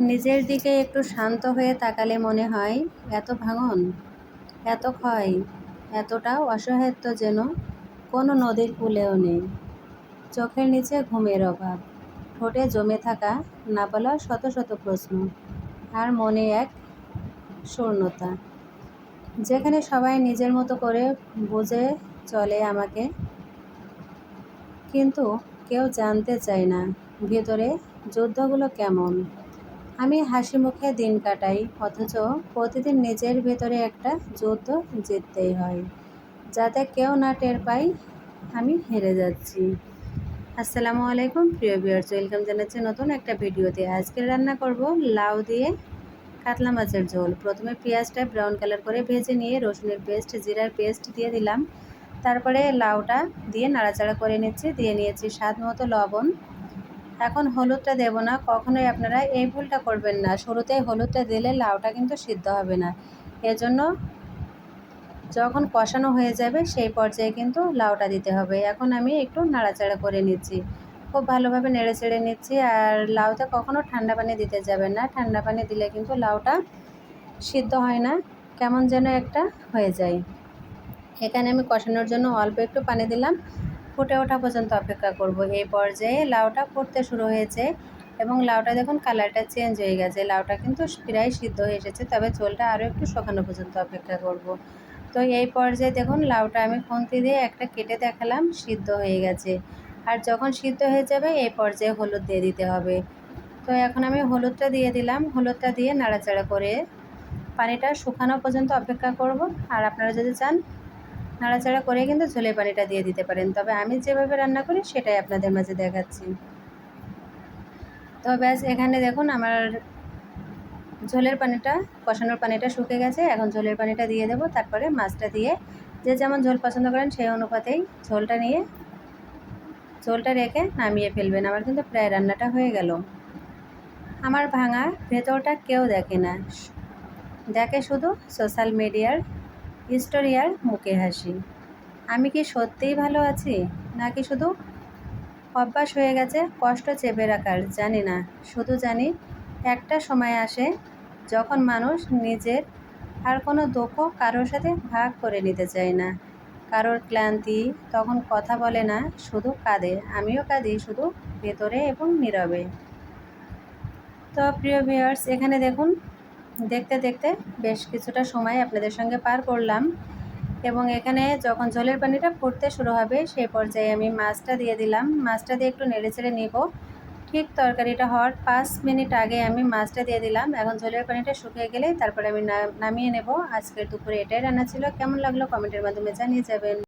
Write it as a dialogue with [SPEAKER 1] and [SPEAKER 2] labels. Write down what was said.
[SPEAKER 1] নিজের দিকে একটু শান্ত হয়ে তাকালে মনে হয়, এত ভাঙন, এত ক্ষয়, এতটা অসহায়ত্ব যেন কোনো নদীর কূলেও নেই। চোখের নিচে ঘুমের অভাব, ঠোঁটে জমে থাকা না বলা শত শত প্রশ্ন, আর মনে এক শূন্যতা। যেখানে সবাই নিজের মতো করে বুঝে চলে আমাকে, কিন্তু কেউ জানতে চায় না, ভেতরে যুদ্ধগুলো কেমন? আমি হাসি মুখে দিন কাটাই, অথচ প্রতিদিন নিজের ভেতরে একটা যুদ্ধ জিততেই হয়। যাতে কেউ না টের পাই আমি হেরে যাচ্ছি। আসসালামু আলাইকুম, প্রিয় ভিউয়ার্স, ওয়েলকাম জানাচ্ছি নতুন একটা ভিডিওতে। আজকে রান্না করব লাউ দিয়ে কাতলা মাছের ঝোল। প্রথমে পেঁয়াজটা ব্রাউন কালার করে ভেজে নিয়ে রসুনের পেস্ট, জিরার পেস্ট দিয়ে দিলাম। তারপরে লাউটা দিয়ে নাড়াচাড়া করে নিচ্ছি। দিয়ে নিয়েছি স্বাদ মতো লবণ। এখন হলুদটা দেব না, কখনোই আপনারা এই ভুলটা করবেন না। শুরুতেই হলুদটা দিলে লাউটা কিন্তু সিদ্ধ হবে না। এজন্য যখন কষানো হয়ে যাবে, সেই পর্যায়ে কিন্তু লাউটা দিতে হবে। এখন আমি একটু নাড়াচাড়া করে নিচ্ছি। খুব ভালোভাবে নেড়ে চেড়ে নিচ্ছি। আর লাউতে কখনো ঠান্ডা পানি দিতে যাবেন না। ঠান্ডা পানি দিলে কিন্তু লাউটা সিদ্ধ হয় না। কেমন যেন একটা হয়ে যায়। এখানে আমি কষানোর জন্য অল্প একটু পানি দিলাম। ফুটে ওঠা পর্যন্ত অপেক্ষা করব। এই পর্যায়ে লাউটা ফুটতে শুরু হয়েছে এবং লাউটা দেখুন কালারটা চেঞ্জ হয়ে গেছে। লাউটা কিন্তু প্রায় সিদ্ধ হয়ে এসেছে, তবে ঝোলটা আরও একটু শোকানো পর্যন্ত অপেক্ষা করব। তো এই পর্যায়ে দেখুন লাউটা আমি খুন্তি দিয়ে একটা কেটে দেখালাম, সিদ্ধ হয়ে গেছে। আর যখন সিদ্ধ হয়ে যাবে এই পর্যায়ে হলুদ দিয়ে দিতে হবে। তো এখন আমি হলুদটা দিয়ে দিলাম। হলুদটা দিয়ে নাড়াচাড়া করে পানিটা শুকানো পর্যন্ত অপেক্ষা করব। আর আপনারা যদি চান নাড়াচাড়া করে কিন্তু ঝোলের পানিটা দিয়ে দিতে পারেন। তবে আমি যেভাবে রান্না করি সেটাই আপনাদের মাঝে দেখাচ্ছি। তো ব্যাস, এখানে দেখুন আমার ঝোলের পানিটা, কষানোর পানিটা শুকে গেছে। এখন ঝোলের পানিটা দিয়ে দেবো। তারপরে মাছটা দিয়ে যে যেমন ঝোল পছন্দ করেন সেই অনুপাতেই ঝোলটা নিয়ে, ঝোলটা রেখে নামিয়ে ফেলবেন। আমার কিন্তু প্রায় রান্নাটা হয়ে গেল। আমার ভাঙা ভেতরটা কেউ দেখে না। দেখে শুধু সোশ্যাল মিডিয়ার স্টোরিয়ার মুখে হাসি। আমি কি সত্যিই ভালো আছি? নাকি শুধু অভ্যাস হয়ে গেছে, কষ্ট চেপে রাখার? জানি না। শুধু জানি, একটা সময় আসে যখন মানুষ নিজের আর কোনো দুঃখ কারোর সাথে ভাগ করে নিতে চায় না। কারোর ক্লান্তি, তখন কথা বলে না, শুধু কাঁদে। আমিও কাঁদি শুধু ভেতরে এবং নীরবে। তো প্রিয় ভিউয়ার্স এখানে দেখুন দেখতে দেখতে বেশ কিছুটা সময় আপনাদের সঙ্গে পার করলাম এবং এখানে যখন জলের পানিটা ফুটতে শুরু হবে সেই পর্যায়ে আমি মাছটা দিয়ে দিলাম। মাছটা দিয়ে একটু নেড়ে চেড়ে নেব। ঠিক তরকারিটা হওয়ার পাঁচ মিনিট আগে আমি মাছটা দিয়ে দিলাম। এখন জলের পানিটা শুকিয়ে গেলে তারপরে আমি নামিয়ে নেব। আজকের দুপুরে এটাই রান্না ছিল। কেমন লাগল কমেন্টের মাধ্যমে জানিয়ে যাবেন।